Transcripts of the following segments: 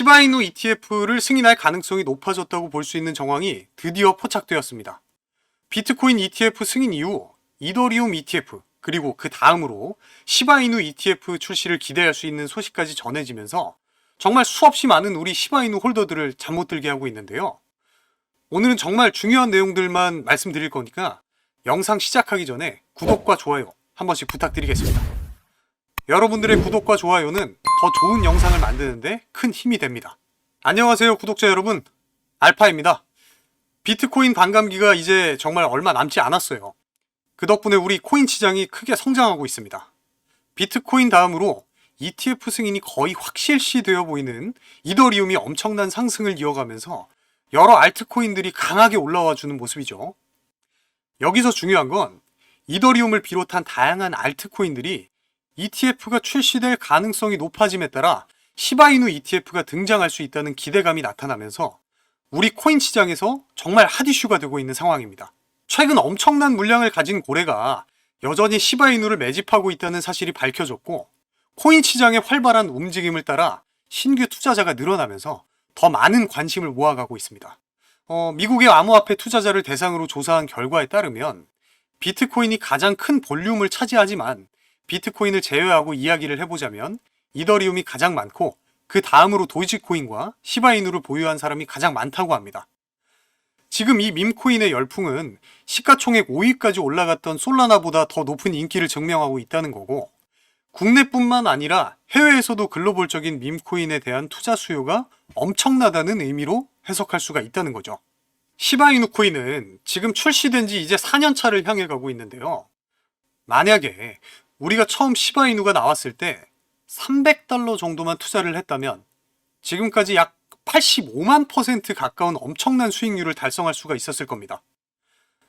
시바이누 ETF를 승인할 가능성이 높아졌다고 볼 수 있는 정황이 드디어 포착되었습니다. 비트코인 ETF 승인 이후 이더리움 ETF 그리고 그 다음으로 시바이누 ETF 출시를 기대할 수 있는 소식까지 전해지면서 정말 수없이 많은 우리 시바이누 홀더들을 잠 못 들게 하고 있는데요. 오늘은 정말 중요한 내용들만 말씀드릴 거니까 영상 시작하기 전에 구독과 좋아요 한 번씩 부탁드리겠습니다. 여러분들의 구독과 좋아요는 더 좋은 영상을 만드는데 큰 힘이 됩니다. 안녕하세요, 구독자 여러분. 알파입니다. 비트코인 반감기가 이제 정말 얼마 남지 않았어요. 그 덕분에 우리 코인 시장이 크게 성장하고 있습니다. 비트코인 다음으로 ETF 승인이 거의 확실시 되어 보이는 이더리움이 엄청난 상승을 이어가면서 여러 알트코인들이 강하게 올라와 주는 모습이죠. 여기서 중요한 건 이더리움을 비롯한 다양한 알트코인들이 ETF가 출시될 가능성이 높아짐에 따라 시바이누 ETF가 등장할 수 있다는 기대감이 나타나면서 우리 코인 시장에서 정말 핫 이슈가 되고 있는 상황입니다. 최근 엄청난 물량을 가진 고래가 여전히 시바이누를 매집하고 있다는 사실이 밝혀졌고 코인 시장의 활발한 움직임을 따라 신규 투자자가 늘어나면서 더 많은 관심을 모아가고 있습니다. 어, 미국의 암호화폐 투자자를 대상으로 조사한 결과에 따르면 비트코인이 가장 큰 볼륨을 차지하지만 비트코인을 제외하고 이야기를 해보자면 이더리움이 가장 많고 그 다음으로 도지코인과 시바이누를 보유한 사람이 가장 많다고 합니다. 지금 이 밈코인의 열풍은 시가총액 5위까지 올라갔던 솔라나보다 더 높은 인기를 증명하고 있다는 거고 국내뿐만 아니라 해외에서도 글로벌적인 밈코인에 대한 투자 수요가 엄청나다는 의미로 해석할 수가 있다는 거죠. 시바이누 코인은 지금 출시된 지 이제 4년 차를 향해 가고 있는데요. 만약에 우리가 처음 시바 이누가 나왔을 때 300달러 정도만 투자를 했다면 지금까지 약 85만 퍼센트 가까운 엄청난 수익률을 달성할 수가 있었을 겁니다.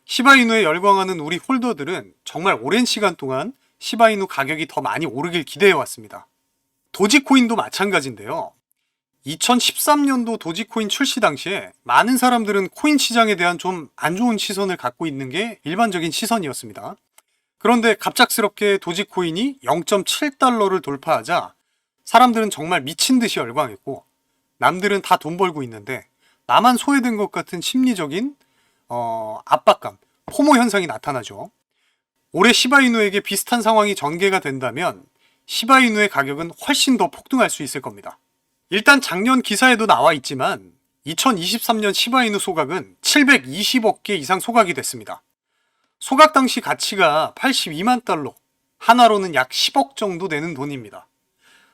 시바이누에 열광하는 우리 홀더들은 정말 오랜 시간 동안 시바이누 가격이 더 많이 오르길 기대해 왔습니다. 도지코인도 마찬가지인데요. 2013년도 도지코인 출시 당시에 많은 사람들은 코인 시장에 대한 좀 안 좋은 시선을 갖고 있는 게 일반적인 시선이었습니다. 그런데 갑작스럽게 도지코인이 0.7달러를 돌파하자 사람들은 정말 미친 듯이 열광했고 남들은 다 돈 벌고 있는데 나만 소외된 것 같은 심리적인 어, 압박감, 포모 현상이 나타나죠. 올해 시바이누에게 비슷한 상황이 전개가 된다면 시바이누의 가격은 훨씬 더 폭등할 수 있을 겁니다. 일단 작년 기사에도 나와 있지만 2023년 시바이누 소각은 720억 개 이상 소각이 됐습니다. 소각 당시 가치가 82만 달러, 하나로는 약 10억 정도 되는 돈입니다.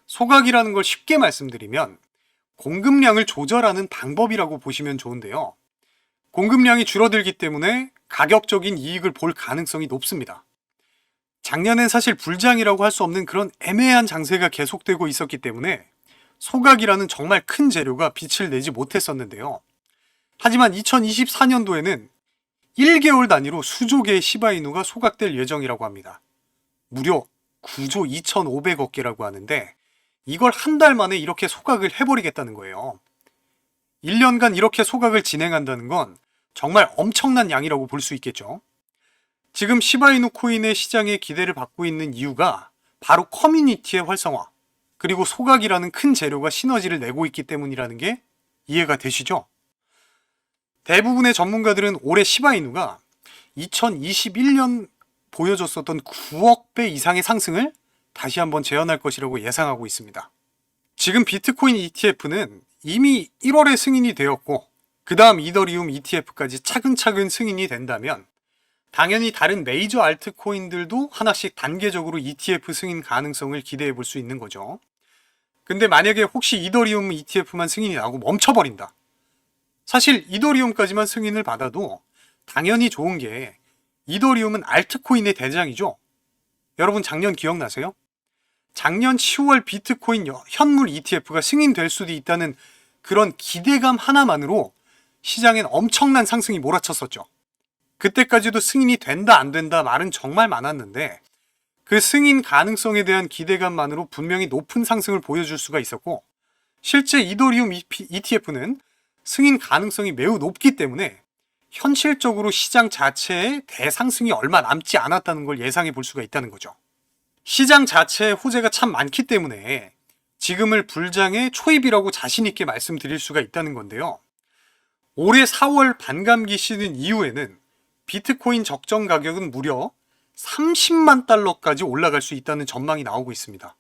소각이라는 걸 쉽게 말씀드리면 공급량을 조절하는 방법이라고 보시면 좋은데요. 공급량이 줄어들기 때문에 가격적인 이익을 볼 가능성이 높습니다. 작년엔 사실 불장이라고 할 수 없는 그런 애매한 장세가 계속되고 있었기 때문에 소각이라는 정말 큰 재료가 빛을 내지 못했었는데요. 하지만 2024년도에는 1개월 단위로 수조 개의 시바이누가 소각될 예정이라고 합니다. 무려 9조 2,500억 개라고 하는데 이걸 한 달 만에 이렇게 소각을 해버리겠다는 거예요. 1년간 이렇게 소각을 진행한다는 건 정말 엄청난 양이라고 볼 수 있겠죠. 지금 시바이누 코인의 시장에 기대를 받고 있는 이유가 바로 커뮤니티의 활성화, 그리고 소각이라는 큰 재료가 시너지를 내고 있기 때문이라는 게 이해가 되시죠? 대부분의 전문가들은 올해 시바이누가 2021년 보여줬었던 9억 배 이상의 상승을 다시 한번 재현할 것이라고 예상하고 있습니다. 지금 비트코인 ETF는 이미 1월에 승인이 되었고, 그 다음 이더리움 ETF까지 차근차근 승인이 된다면, 당연히 다른 메이저 알트코인들도 하나씩 단계적으로 ETF 승인 가능성을 기대해 볼 수 있는 거죠. 근데 만약에 혹시 이더리움 ETF만 승인이 나고 멈춰버린다. 사실 이더리움까지만 승인을 받아도 당연히 좋은 게 이더리움은 알트코인의 대장이죠. 여러분 작년 기억나세요? 작년 10월 비트코인 현물 ETF가 승인될 수도 있다는 그런 기대감 하나만으로 시장엔 엄청난 상승이 몰아쳤었죠. 그때까지도 승인이 된다 안 된다 말은 정말 많았는데 그 승인 가능성에 대한 기대감만으로 분명히 높은 상승을 보여줄 수가 있었고 실제 이더리움 ETF는 승인 가능성이 매우 높기 때문에 현실적으로 시장 자체의 대상승이 얼마 남지 않았다는 걸 예상해 볼 수가 있다는 거죠. 시장 자체의 호재가 참 많기 때문에 지금을 불장의 초입이라고 자신있게 말씀드릴 수가 있다는 건데요. 올해 4월 반감기 시즌 이후에는 비트코인 적정 가격은 무려 30만 달러까지 올라갈 수 있다는 전망이 나오고 있습니다.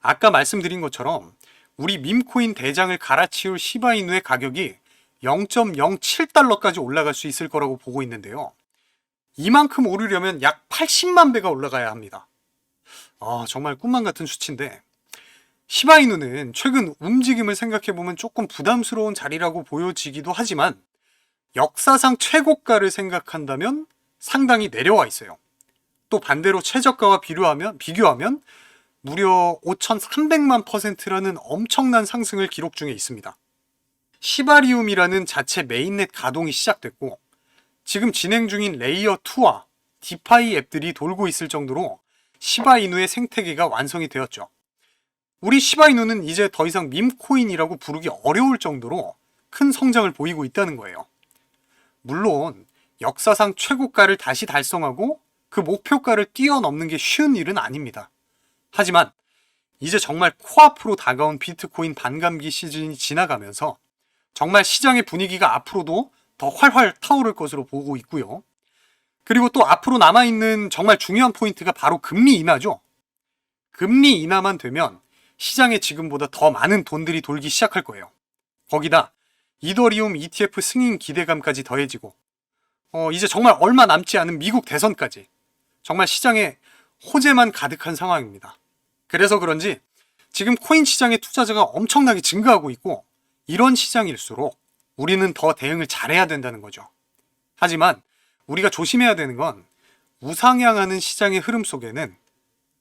아까 말씀드린 것처럼 우리 밈코인 대장을 갈아치울 시바이누의 가격이 0.07달러까지 올라갈 수 있을 거라고 보고 있는데요. 이만큼 오르려면 약 80만 배가 올라가야 합니다. 아, 정말 꿈만 같은 수치인데 시바이누는 최근 움직임을 생각해보면 조금 부담스러운 자리라고 보여지기도 하지만 역사상 최고가를 생각한다면 상당히 내려와 있어요. 또 반대로 최저가와 비교하면, 비교하면 무려 5,300만 퍼센트라는 엄청난 상승을 기록 중에 있습니다. 시바리움이라는 자체 메인넷 가동이 시작됐고 지금 진행 중인 레이어 2와 디파이 앱들이 돌고 있을 정도로 시바이누의 생태계가 완성이 되었죠. 우리 시바이누는 이제 더 이상 밈코인이라고 부르기 어려울 정도로 큰 성장을 보이고 있다는 거예요. 물론 역사상 최고가를 다시 달성하고 그 목표가를 뛰어넘는 게 쉬운 일은 아닙니다. 하지만 이제 정말 코앞으로 다가온 비트코인 반감기 시즌이 지나가면서 정말 시장의 분위기가 앞으로도 더 활활 타오를 것으로 보고 있고요. 그리고 또 앞으로 남아있는 정말 중요한 포인트가 바로 금리 인하죠. 금리 인하만 되면 시장에 지금보다 더 많은 돈들이 돌기 시작할 거예요. 거기다 이더리움 ETF 승인 기대감까지 더해지고 어, 이제 정말 얼마 남지 않은 미국 대선까지 정말 시장에 호재만 가득한 상황입니다. 그래서 그런지 지금 코인 시장의 투자자가 엄청나게 증가하고 있고 이런 시장일수록 우리는 더 대응을 잘해야 된다는 거죠. 하지만 우리가 조심해야 되는 건 우상향하는 시장의 흐름 속에는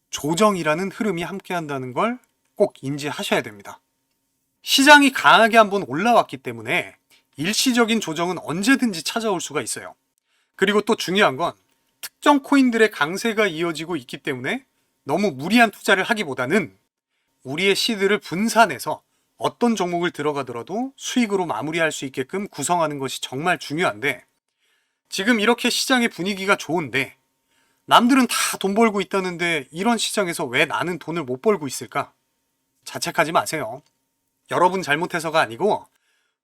조정이라는 흐름이 함께 한다는 걸 꼭 인지하셔야 됩니다. 시장이 강하게 한번 올라왔기 때문에 일시적인 조정은 언제든지 찾아올 수가 있어요. 그리고 또 중요한 건 특정 코인들의 강세가 이어지고 있기 때문에 너무 무리한 투자를 하기보다는 우리의 시드를 분산해서 어떤 종목을 들어가더라도 수익으로 마무리할 수 있게끔 구성하는 것이 정말 중요한데 지금 이렇게 시장의 분위기가 좋은데 남들은 다 돈 벌고 있다는데 이런 시장에서 왜 나는 돈을 못 벌고 있을까? 자책하지 마세요. 여러분 잘못해서가 아니고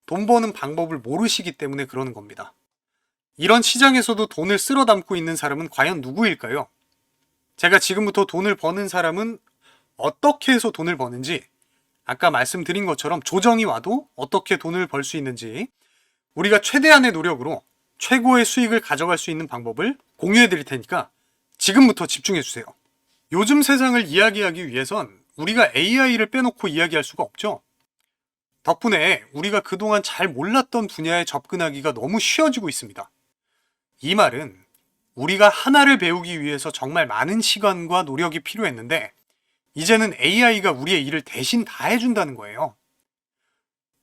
돈 버는 방법을 모르시기 때문에 그러는 겁니다. 이런 시장에서도 돈을 쓸어 담고 있는 사람은 과연 누구일까요? 제가 지금부터 돈을 버는 사람은 어떻게 해서 돈을 버는지 아까 말씀드린 것처럼 조정이 와도 어떻게 돈을 벌 수 있는지 우리가 최대한의 노력으로 최고의 수익을 가져갈 수 있는 방법을 공유해 드릴 테니까 지금부터 집중해 주세요. 요즘 세상을 이야기하기 위해선 우리가 AI를 빼놓고 이야기할 수가 없죠. 덕분에 우리가 그동안 잘 몰랐던 분야에 접근하기가 너무 쉬워지고 있습니다. 이 말은 우리가 하나를 배우기 위해서 정말 많은 시간과 노력이 필요했는데 이제는 AI가 우리의 일을 대신 다 해준다는 거예요.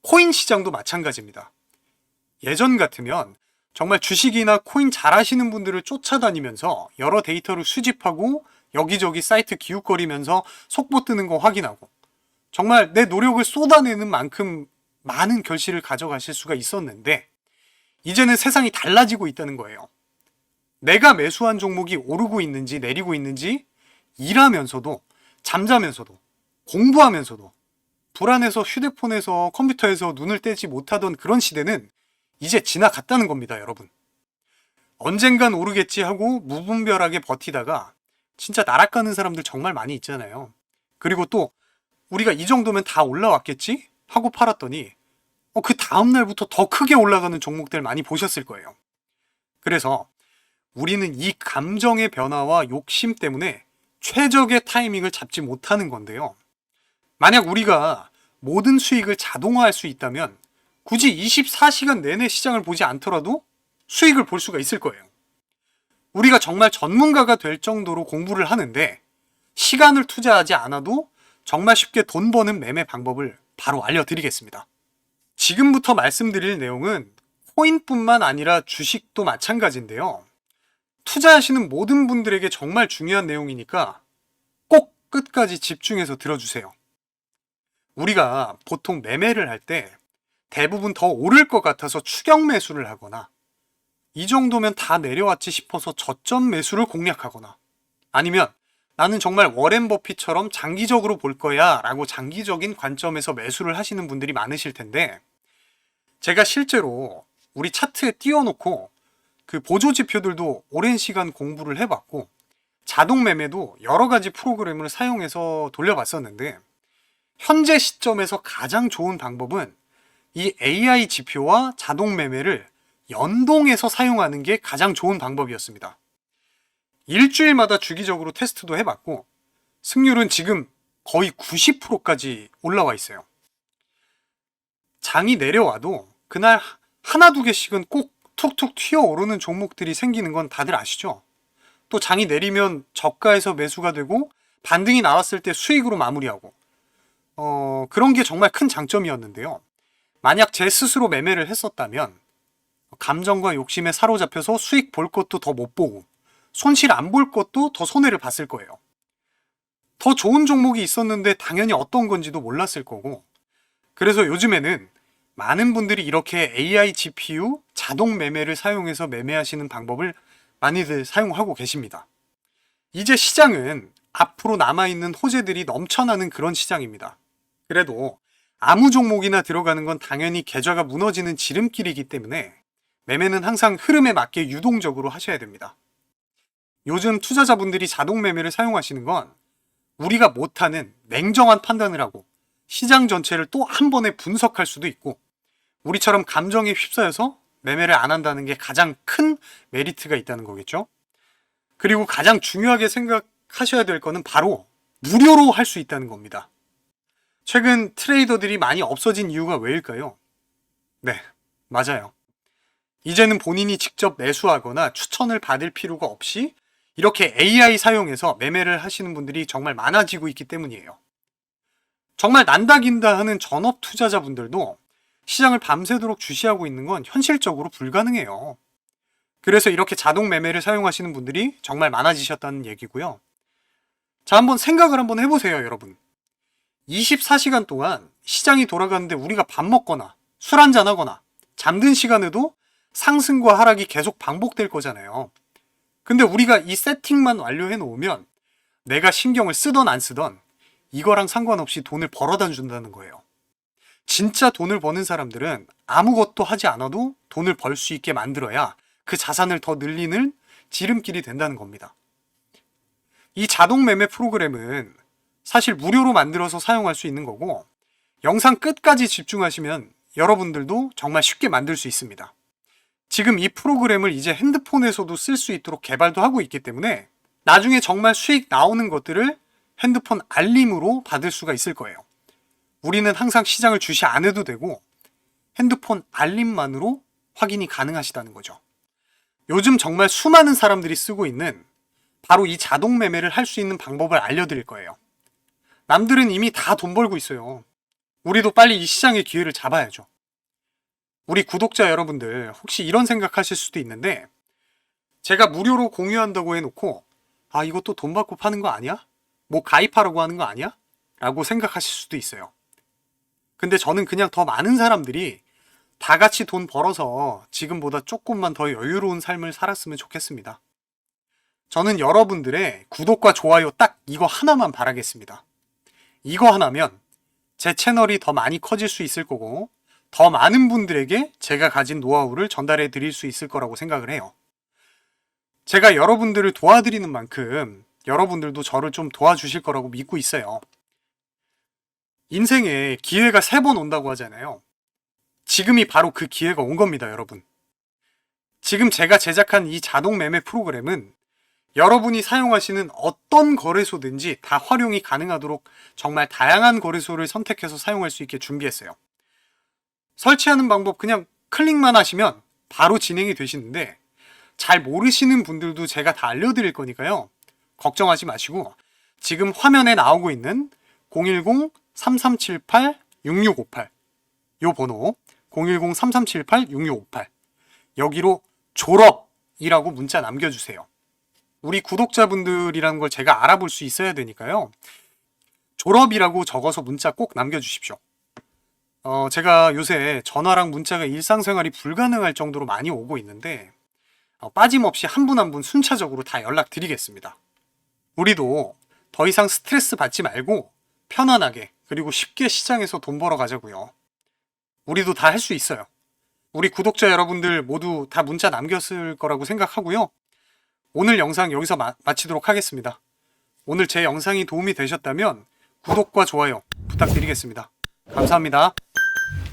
코인 시장도 마찬가지입니다. 예전 같으면 정말 주식이나 코인 잘 하시는 분들을 쫓아다니면서 여러 데이터를 수집하고 여기저기 사이트 기웃거리면서 속보 뜨는 거 확인하고 정말 내 노력을 쏟아내는 만큼 많은 결실을 가져가실 수가 있었는데 이제는 세상이 달라지고 있다는 거예요. 내가 매수한 종목이 오르고 있는지 내리고 있는지 일하면서도 잠자면서도 공부하면서도 불안해서 휴대폰에서 컴퓨터에서 눈을 떼지 못하던 그런 시대는 이제 지나갔다는 겁니다, 여러분. 언젠간 오르겠지 하고 무분별하게 버티다가 진짜 날아가는 사람들 정말 많이 있잖아요. 그리고 또 우리가 이 정도면 다 올라왔겠지? 하고 팔았더니 어, 그 다음날부터 더 크게 올라가는 종목들 많이 보셨을 거예요. 그래서 우리는 이 감정의 변화와 욕심 때문에 최적의 타이밍을 잡지 못하는 건데요. 만약 우리가 모든 수익을 자동화할 수 있다면 굳이 24시간 내내 시장을 보지 않더라도 수익을 볼 수가 있을 거예요. 우리가 정말 전문가가 될 정도로 공부를 하는데 시간을 투자하지 않아도 정말 쉽게 돈 버는 매매 방법을 바로 알려드리겠습니다. 지금부터 말씀드릴 내용은 코인뿐만 아니라 주식도 마찬가지인데요. 투자하시는 모든 분들에게 정말 중요한 내용이니까 꼭 끝까지 집중해서 들어주세요. 우리가 보통 매매를 할 때 대부분 더 오를 것 같아서 추격 매수를 하거나 이 정도면 다 내려왔지 싶어서 저점 매수를 공략하거나 아니면 나는 정말 워렌 버핏처럼 장기적으로 볼 거야 라고 장기적인 관점에서 매수를 하시는 분들이 많으실 텐데 제가 실제로 우리 차트에 띄워놓고 그 보조 지표들도 오랜 시간 공부를 해봤고 자동 매매도 여러 가지 프로그램을 사용해서 돌려봤었는데 현재 시점에서 가장 좋은 방법은 이 AI 지표와 자동 매매를 연동해서 사용하는 게 가장 좋은 방법이었습니다. 일주일마다 주기적으로 테스트도 해봤고 승률은 지금 거의 90%까지 올라와 있어요. 장이 내려와도 그날 하나 두 개씩은 꼭 툭툭 튀어 오르는 종목들이 생기는 건 다들 아시죠? 또 장이 내리면 저가에서 매수가 되고 반등이 나왔을 때 수익으로 마무리하고 어, 그런 게 정말 큰 장점이었는데요. 만약 제 스스로 매매를 했었다면 감정과 욕심에 사로잡혀서 수익 볼 것도 더 못 보고 손실 안 볼 것도 더 손해를 봤을 거예요. 더 좋은 종목이 있었는데 당연히 어떤 건지도 몰랐을 거고 그래서 요즘에는 많은 분들이 이렇게 AI GPU 자동 매매를 사용해서 매매하시는 방법을 많이들 사용하고 계십니다. 이제 시장은 앞으로 남아있는 호재들이 넘쳐나는 그런 시장입니다. 그래도 아무 종목이나 들어가는 건 당연히 계좌가 무너지는 지름길이기 때문에 매매는 항상 흐름에 맞게 유동적으로 하셔야 됩니다. 요즘 투자자분들이 자동 매매를 사용하시는 건 우리가 못하는 냉정한 판단을 하고 시장 전체를 또 한 번에 분석할 수도 있고 우리처럼 감정에 휩싸여서 매매를 안 한다는 게 가장 큰 메리트가 있다는 거겠죠. 그리고 가장 중요하게 생각하셔야 될 거는 바로 무료로 할 수 있다는 겁니다. 최근 트레이더들이 많이 없어진 이유가 왜일까요? 네, 맞아요. 이제는 본인이 직접 매수하거나 추천을 받을 필요가 없이 이렇게 AI 사용해서 매매를 하시는 분들이 정말 많아지고 있기 때문이에요. 정말 난다 긴다 하는 전업 투자자분들도 시장을 밤새도록 주시하고 있는 건 현실적으로 불가능해요. 그래서 이렇게 자동 매매를 사용하시는 분들이 정말 많아지셨다는 얘기고요. 자, 한번 생각을 한번 해보세요, 여러분. 24시간 동안 시장이 돌아가는데 우리가 밥 먹거나 술 한잔 하거나 잠든 시간에도 상승과 하락이 계속 반복될 거잖아요. 근데 우리가 이 세팅만 완료해 놓으면 내가 신경을 쓰던 안 쓰던 이거랑 상관없이 돈을 벌어다 준다는 거예요. 진짜 돈을 버는 사람들은 아무것도 하지 않아도 돈을 벌 수 있게 만들어야 그 자산을 더 늘리는 지름길이 된다는 겁니다. 이 자동 매매 프로그램은 사실 무료로 만들어서 사용할 수 있는 거고 영상 끝까지 집중하시면 여러분들도 정말 쉽게 만들 수 있습니다. 지금 이 프로그램을 이제 핸드폰에서도 쓸 수 있도록 개발도 하고 있기 때문에 나중에 정말 수익 나오는 것들을 핸드폰 알림으로 받을 수가 있을 거예요. 우리는 항상 시장을 주시 안 해도 되고 핸드폰 알림만으로 확인이 가능하시다는 거죠. 요즘 정말 수많은 사람들이 쓰고 있는 바로 이 자동 매매를 할 수 있는 방법을 알려드릴 거예요. 남들은 이미 다 돈 벌고 있어요. 우리도 빨리 이 시장의 기회를 잡아야죠. 우리 구독자 여러분들 혹시 이런 생각하실 수도 있는데 제가 무료로 공유한다고 해놓고 아 이것도 돈 받고 파는 거 아니야? 뭐 가입하라고 하는 거 아니야? 라고 생각하실 수도 있어요. 근데 저는 그냥 더 많은 사람들이 다 같이 돈 벌어서 지금보다 조금만 더 여유로운 삶을 살았으면 좋겠습니다. 저는 여러분들의 구독과 좋아요 딱 이거 하나만 바라겠습니다. 이거 하나면 제 채널이 더 많이 커질 수 있을 거고 더 많은 분들에게 제가 가진 노하우를 전달해 드릴 수 있을 거라고 생각을 해요. 제가 여러분들을 도와드리는 만큼 여러분들도 저를 좀 도와주실 거라고 믿고 있어요. 인생에 기회가 세 번 온다고 하잖아요. 지금이 바로 그 기회가 온 겁니다, 여러분. 지금 제가 제작한 이 자동 매매 프로그램은 여러분이 사용하시는 어떤 거래소든지 다 활용이 가능하도록 정말 다양한 거래소를 선택해서 사용할 수 있게 준비했어요. 설치하는 방법 그냥 클릭만 하시면 바로 진행이 되시는데 잘 모르시는 분들도 제가 다 알려드릴 거니까요. 걱정하지 마시고 지금 화면에 나오고 있는 010-3378-6658 요 번호 010-3378-6658 여기로 졸업이라고 문자 남겨주세요. 우리 구독자분들이라는 걸 제가 알아볼 수 있어야 되니까요. 졸업이라고 적어서 문자 꼭 남겨주십시오. 어, 제가 요새 전화랑 문자가 일상생활이 불가능할 정도로 많이 오고 있는데 어, 빠짐없이 한 분 한 분 순차적으로 다 연락드리겠습니다. 우리도 더 이상 스트레스 받지 말고 편안하게 그리고 쉽게 시장에서 돈 벌어 가자고요. 우리도 다 할 수 있어요. 우리 구독자 여러분들 모두 다 문자 남겼을 거라고 생각하고요. 오늘 영상 여기서 마, 마치도록 하겠습니다. 오늘 제 영상이 도움이 되셨다면 구독과 좋아요 부탁드리겠습니다. 감사합니다.